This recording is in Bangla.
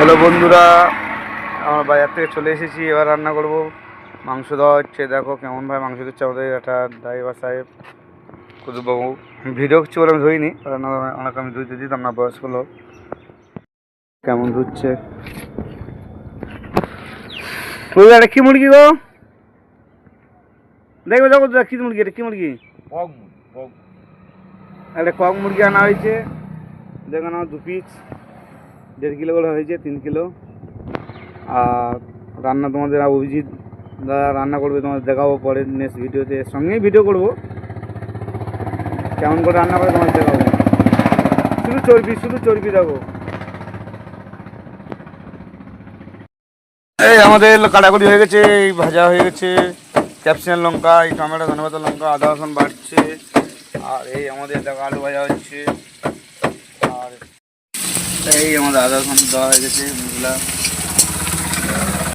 হ্যালো বন্ধুরা আমার বাজার থেকে চলে এসেছি এবার রান্না করব। মাংস দেওয়া হচ্ছে দেখো কেমন ভাবে মাংস দিচ্ছে আমাদের একটা ড্রাইভার সাহেব কুতুববাবু। ভিডিও কিছু বলে আমি ধুইনি রান্না অনেক আমি ধুইতে দিতাম না বয়স্ক লোক। কেমন ধুচ্ছে? এটা কি মুরগি গো? দেখবে দেখো কি মুরগি এটা কি মুরগি? একটা কক মুরগি। আনা হয়েছে। দেখুন আমার দু পিস দেড় কিলো করে হয়েছে, তিন কিলো। আর রান্না তোমাদের অভিজিৎ দাদা রান্না করবে, তোমাদের দেখাবো পরে নেক্সট ভিডিওতে। সঙ্গেই ভিডিও করব। কেমন করে রান্না করে তোমাদের দেখাবো। শুধু চর্বি শুধু চর্বি দেখো। এই আমাদের কাটাকুটি হয়ে গেছে, এই ভাজা হয়ে গেছে। ক্যাপসিকাম লঙ্কা, এই টমেটো, ধনেপাতা লঙ্কা, আদা রসুন বাড়ছে। আর এই আমাদের দেখো আলু ভাজা হচ্ছে। এই আমাদের আধা ঘণ্টা দেওয়া হয়ে গেছে মশলা